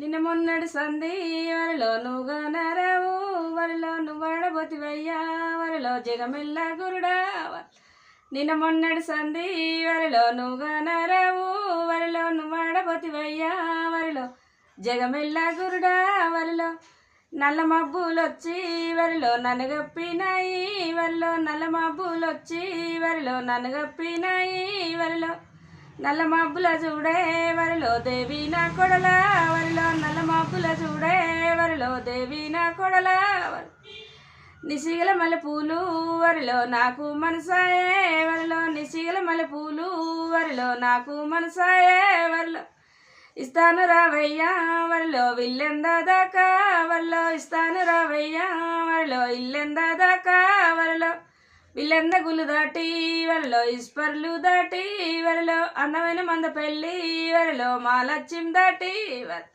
నిన్న మొన్నడు సంధి వరిలో నువ్వు నరవు వరిలో నువ్వు వడబోతివయ్యా వరిలో జగమెల్ల గురుడా. నిన్న మొన్నడు సంధి వరిలో నువ్వు నరవు వరిలో నువ్వు వడబోతివయ్యా వరిలో జగమెల్ల గురుడా. వరిలో నల్ల మబ్బులు వచ్చి వరిలో ననగప్పినాయి వరిలో నల్ల మబ్బులు వచ్చి వరిలో ననగప్పినాయి వరి నల్ల మబ్బుల చూడే వరిలో దేవి నా కొడల వరిలో నల్ల మబ్బుల చూడే వరిలో దేవి నా కొడల నిసిగల మల్లెపూలు వరిలో నాకు మనసాయే వరిలో. నిసిగల మల్లెపూలు వరిలో నాకు మనసాయే వరిలో. ఇస్తాను రావయ్యా వరిలో విల్లెందా దాకా వరిలో. ఇస్తాను రావయ్యా వరిలో ఇల్లెందా దాకా వరిలో. వీళ్ళంద గుళ్ళు దాటి వరలో ఇస్పర్లు దాటి వరలో అందమైన మంద పెళ్ళి వరలో మాలచ్చిం దాటి వరి